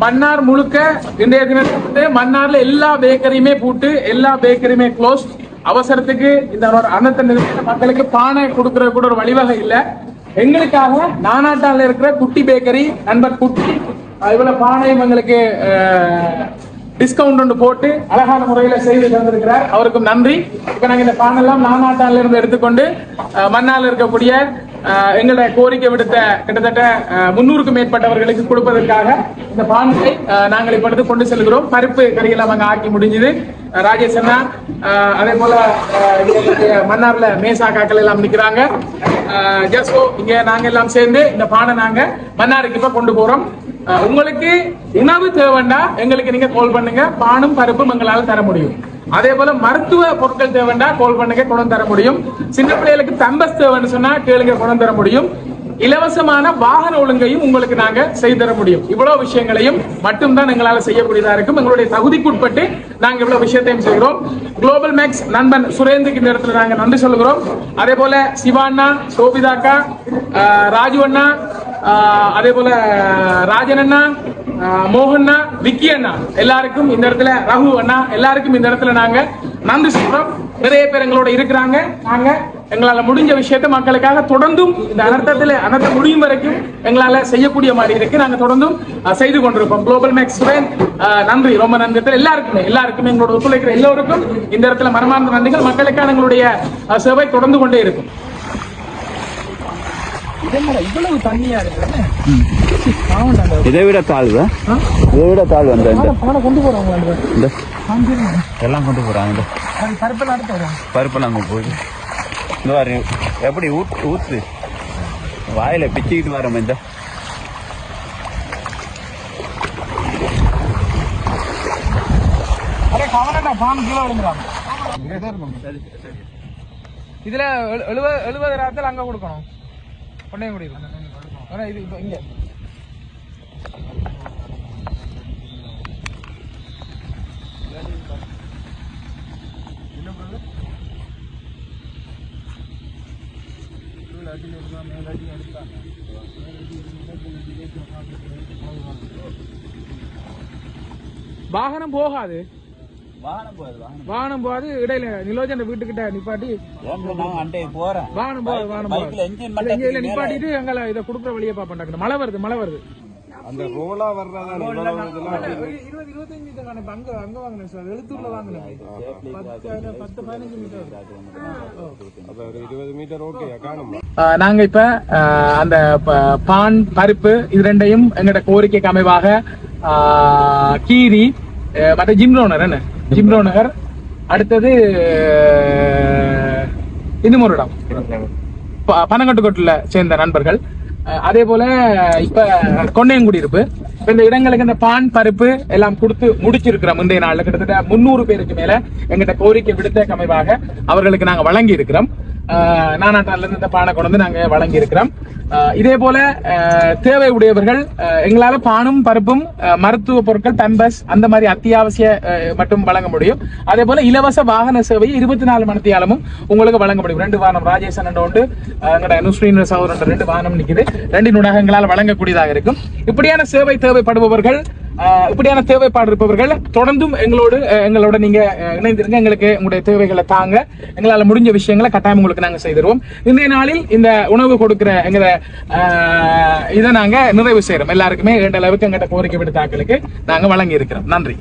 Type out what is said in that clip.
மன்னார் முழுக்க இன்றைய தினத்தை மன்னார்ல எல்லா பேக்கரியுமே பூட்டு எல்லா பேக்கரியுமே க்ளோஸ் அவசரத்துக்கு இந்த ஒரு அன்னத்தை மக்களுக்கு பானை கொடுக்கறது கூட ஒரு வழிவகை இல்ல. எங்களுக்காக நானாட்டால இருக்கிற குட்டி பேக்கரி நண்பர் குட்டி இவ்வளவு பானையும் எங்களுக்கு டிஸ்கவுண்ட் ஒன்று போட்டு அழகான முறையில செய்து தந்திருக்கிறார். அவருக்கும் நன்றி. இப்ப நாங்க இந்த பானெல்லாம் நானாட்டால இருந்து எடுத்துக்கொண்டு அஹ், இருக்கக்கூடிய எங்களோட கோரிக்கை விடுத்த கிட்டத்தட்ட முன்னூறுக்கும் மேற்பட்டவர்களுக்கு கொடுப்பதற்காக இந்த பானத்தை நாங்கள் இப்பொழுது கொண்டு செல்கிறோம். பருப்பு கறியெல்லாம் அங்கே ஆக்கி முடிஞ்சது. ராஜேஷ் அண்ணா அஹ், அதே போல மன்னார்ல மேசா காக்கள் எல்லாம் நிற்கிறாங்க ஜஸ்ோ இங்க நாங்க எல்லாம் சேர்ந்து இந்த பானை நாங்க மன்னாருக்கு இப்ப கொண்டு போறோம். உங்களுக்கு உணவு தேவைண்டா எங்களுக்கு நீங்க கால் பண்ணுங்க. பானும் பருப்பும் எங்களால் தர முடியும். அதே போல மருத்துவ பொருட்கள் தேவைண்டா கோல் பண்ணுங்க கொண்டு தர முடியும். சின்ன பிள்ளைகளுக்கு தம்பஸ் தேவைன்னு சொன்னா கேளுங்க கொண்டு தர முடியும். இலவசமான வாகன ஒழுங்கையும் உங்களுக்கு நாங்க செய்து தர முடியும். இவ்வளவு விஷயங்களையும் மட்டும்தான் எங்களால செய்யக்கூடியதா இருக்கும். எங்களுடைய தகுதிக்குட்பட்டு நாங்க இவ்வளவு விஷயத்தையும் செய்கிறோம். குளோபல் மேக்ஸ் நண்பன் சுரேந்துக்கு இந்த இடத்துல நாங்க நன்றி சொல்லுகிறோம். அதே போல சிவாண்ணா சோபிதாக்கா அஹ், ராஜு அண்ணா அதே போல ராஜன் அண்ணா மோகன்னா விக்கி அண்ணா. எல்லாருக்கும் இந்த இடத்துல ரகு அண்ணா எல்லாருக்கும் இந்த இடத்துல நாங்க நன்றி சொல்றோம். நிறைய பேர் எங்களோட இருக்கிறாங்க. நாங்க எங்களால முடிஞ்ச விஷயத்தை மக்களுக்காக தொடர்ந்தும் இந்த அனர்த்தத்துல அனர்த்தம் முடியும் வரைக்கும் எங்களால செய்யக்கூடிய மாதிரி இருக்கு. நாங்க தொடர்ந்தும் செய்து கொண்டிருப்போம். குளோபல் மேக்ஸ் நன்றி. ரொம்ப நன்றி. எல்லாருக்குமே எல்லாருக்குமே எங்களோட ஒத்துழைக்கிற எல்லோருக்கும் இந்த இடத்துல மனமார்ந்த நன்றிகள். மக்களுக்கான எங்களுடைய சேவை தொடர்ந்து கொண்டே இருக்கும். இவ்வளவு தண்ணியா இருக்கு இதை விட தாழ்வு இதை விட தாழ்வு அந்த கொண்டு போறவங்க இந்த எல்லாம் கொண்டு போறாங்க பருப்பெல்லாம் பருப்பெல்லாம் அங்கே போகுது. இந்த பாரு எப்படி ஊத் ஊத்து? வாயில பிச்சுக்கிட்டு கீழே விழுந்துறாங்க இதுல எழு- எழுபது எழுபது ராத்தில் அங்க கொடுக்கணும். கொண்டையங்குடி ஆனா இது இப்ப இங்க. வாகனம் போகாது. வாகனம் போகுது வாகனம் வாகனம் போகாது இடையில நிலோஜன் வீட்டுக்கிட்ட நிப்பாட்டி. இல்ல, மட்டும் இங்க இல்ல நிப்பாட்டிட்டு எங்களை இதை கொடுக்குற வழியை பாப்பேன் மழை வருது மழை வருது. அந்த ரோலா வர்றதான இருபது இருபத்தஞ்சு மீட்டர் தானே இப்ப அங்க அங்க வாங்கினேன் சார் எழுத்தூர்ல வாங்கினேன். பத்து பத்து பதினஞ்சு மீட்டர். அது ஒரு இருபது மீட்டர் ஓகே காணும். நாங்க இப்ப அந்த ப- பான் பருப்பு இது ரெண்டையும் எங்கட கோரிக்கைக்கு அமைவாக கீரி மற்ற ஜிம்ரோனர் என்ன? ஜிம்ரோ நகர் அடுத்தது இன்னும் ஒரு இடம் ப- பனங்கட்டுக்கோட்டில் சேர்ந்த நண்பர்கள். அஹ், அதே போல இப்ப கொன்னையங்குடி இருப்பு இந்த இடங்களுக்கு இந்த பான் பருப்பு எல்லாம் கொடுத்து முடிச்சிருக்கிறோம் முந்தைய நாள்ல. கிட்டத்தட்ட முன்னூறு பேருக்கு மேல எங்கிட்ட கோரிக்கை விடுத்த அமைவாக அவர்களுக்கு நாங்க வழங்கி இருக்கிறோம் நானாட்டாலேருந்து இந்த பானை கொண்டு வந்து நாங்க வழங்கி இருக்கிறோம் இதே போல தேவை உடையவர்கள் எங்களால் எங்களால பானும் பருப்பும் அஹ், மருத்துவ பொருட்கள் பெம்பஸ் அந்த மாதிரி அத்தியாவசிய அஹ், மட்டும் வழங்க முடியும். அதே போல இலவச வாகன சேவை இருபத்தி நாலு மணித்தியாலமும் உங்களுக்கு வழங்க முடியும். ரெண்டு வாகனம் ராஜேசன் உண்டு. எங்களோட எங்கட சகோதரன் ரெண்டு வாகனம் நிக்குது. ரெண்டு நூடாக எங்களால் வழங்கக்கூடியதாக இருக்கும். இப்படியான சேவை தேவை தேவைப்படுபவர்கள் இப்படியான தேவைப்பாடு இருப்பவர்கள் தொடர்ந்தும் எங்களோடு எங்களோட நீங்க இணைந்திருங்க. எங்களுக்கு உங்களுடைய தேவைகளை தாங்க. எங்களால் முடிஞ்ச விஷயங்களை கட்டாயம் உங்களுக்கு நாங்க செய்திருவோம். இன்றைய நாளில் இந்த உணவு கொடுக்கிற எங்க இதை நாங்க நிறைவு செய்யறோம் எல்லாருக்குமே ரெண்டு அளவுக்கு எங்கிட்ட கோரிக்கை விடுத்தாக்களுக்கு நாங்கள் நாங்க வழங்கி இருக்கிறோம் நன்றி.